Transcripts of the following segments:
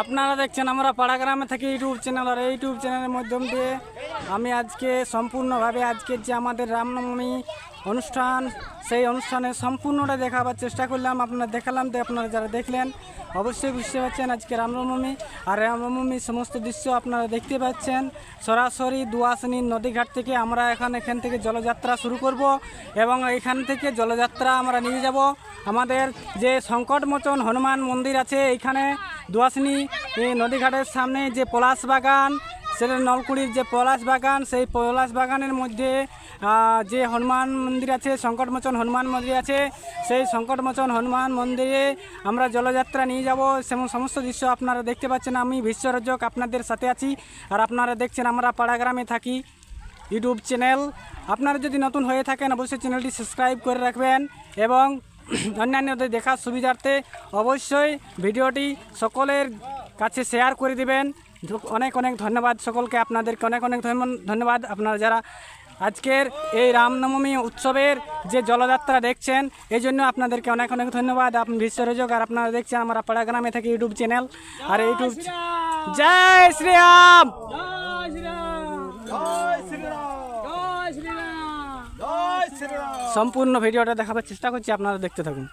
আপনারা দেখছেন আমরা পাড়াগ্রামে থাকি ইউটিউব চ্যানেল আর ইউটিউব চ্যানেলের মাধ্যম দিয়ে আমি আজকে সম্পূর্ণভাবে আজকের যে আমাদের রামনবমী অনুষ্ঠান, সেই অনুষ্ঠানের সম্পূর্ণটা দেখাবার চেষ্টা করলাম। আপনারা দেখালাম তো আপনারা যারা দেখলেন, অবশ্যই বুঝতে পারছেন আজকে রামনবমী। আর রামনবমীর সমস্ত দৃশ্য আপনারা দেখতে পাচ্ছেন। সরাসরি দুয়াশনির নদীঘাট থেকে আমরা এখন এখান থেকে জলযাত্রা শুরু করব এবং এখান থেকে জলযাত্রা আমরা নিয়ে যাব। আমাদের যে সংকটমোচন হনুমান মন্দির আছে, এইখানে দুয়াশনি নদীঘাটের সামনে যে পলাশ বাগান, সেটা নলকুড়ির যে পলাশ বাগান, সেই পলাশ বাগানের মধ্যে যে হনুমান মন্দির আছে সংকটমোচন হনুমান মন্দির আছে, সেই সংকটমোচন হনুমান মন্দিরে আমরা জলযাত্রা নিয়ে যাব। সেমন সমস্ত দৃশ্য আপনারা দেখতে পাচ্ছেন। আমি বিশ্বরজক আপনাদের সাথে আছি। আর আপনারা দেখছেন, আমরা পাড়াগ্রামে থাকি। YouTube channel. আপনারা যদি নতুন হয়ে থাকেন, অবশ্যই চ্যানেলটি সাবস্ক্রাইব করে রাখবেন এবং অন্যান্যদের দেখার সুবিধার্থে অবশ্যই ভিডিওটি সকলের কাছে শেয়ার করে দিবেন। অনেক অনেক ধন্যবাদ সকলকে আপনাদেরকে অনেক অনেক ধন্যবাদ- ধন্যবাদ আপনারা যারা আজকের এই রামনবমী উৎসবের যে জলযাত্রা দেখছেন এই জন্য আপনাদেরকে অনেক অনেক ধন্যবাদ। আপনি বিশ্বরোজক আর আপনারা দেখছেন আমরা পাড়াগ্রামে থেকে ইউটিউব চ্যানেল আর ইউটিউব জয় শ্রীরাম! সম্পূর্ণ ভিডিওটা দেখাবার চেষ্টা করছি, আপনারা দেখতে থাকুন।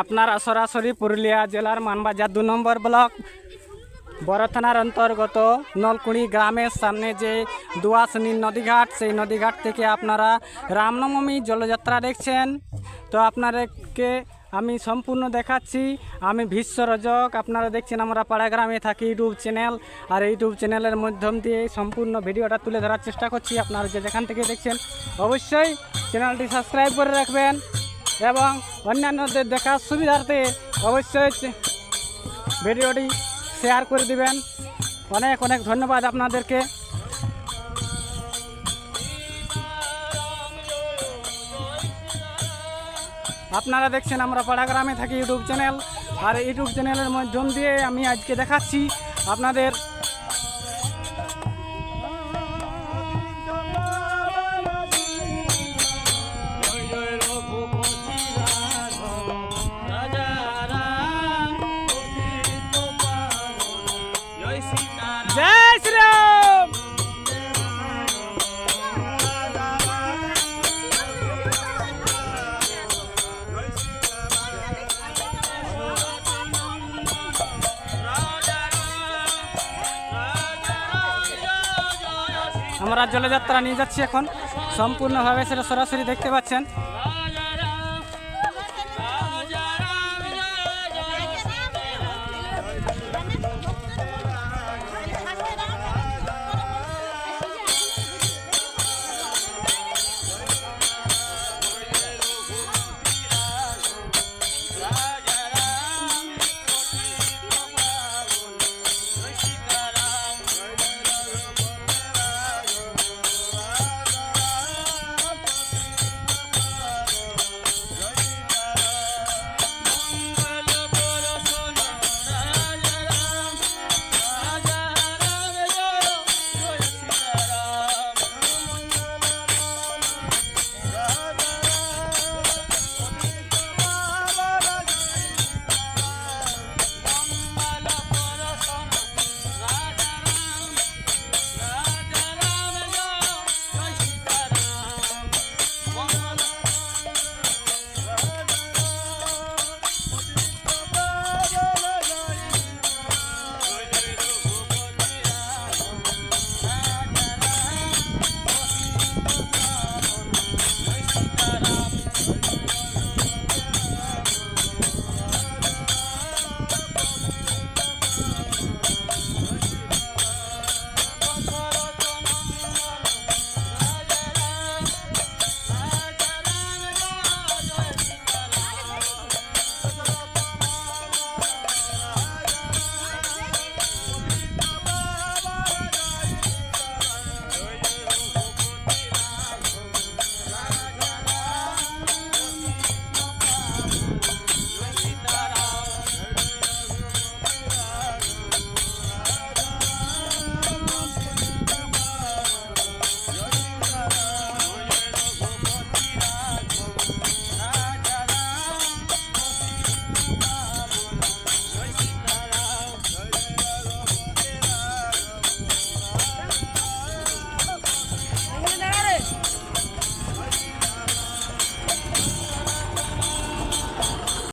আপনারা সরাসরি পুরুলিয়া জেলার মানবাজার দু নম্বর ব্লক বড় থানার অন্তর্গত নলকুড়ি গ্রামের সামনে যে দুয়াশনি নদীঘাট, সেই নদীঘাট থেকে আপনারা রামনবমী জলযাত্রা দেখছেন। তো আপনাদেরকে আমি সম্পূর্ণ দেখাচ্ছি। আমি ভীষ্ম রজক আপনারা দেখছেন আমরা পাড়াগ্রামে থাকি ইউটিউব চ্যানেল। আর ইউটিউব চ্যানেলের মাধ্যম দিয়ে সম্পূর্ণ ভিডিওটা তুলে ধরার চেষ্টা করছি, আপনারা যে যেখান থেকে দেখছেন। অবশ্যই চ্যানেলটি সাবস্ক্রাইব করে রাখবেন এবং অন্যান্যদের দেখার সুবিধার্থে অবশ্যই ভিডিওটি শেয়ার করে দিবেন। অনেক অনেক ধন্যবাদ আপনাদেরকে। আপনারা দেখছেন আমরা পাড়া গ্রামে থাকি ইউটিউব চ্যানেল। আর ইউটিউব চ্যানেলের মাধ্যম দিয়ে আমি আজকে দেখাচ্ছি আপনাদের আমরা জলযাত্রা নিয়ে যাচ্ছি এখন। সম্পূর্ণভাবে সেটা সরাসরি দেখতে পাচ্ছেন।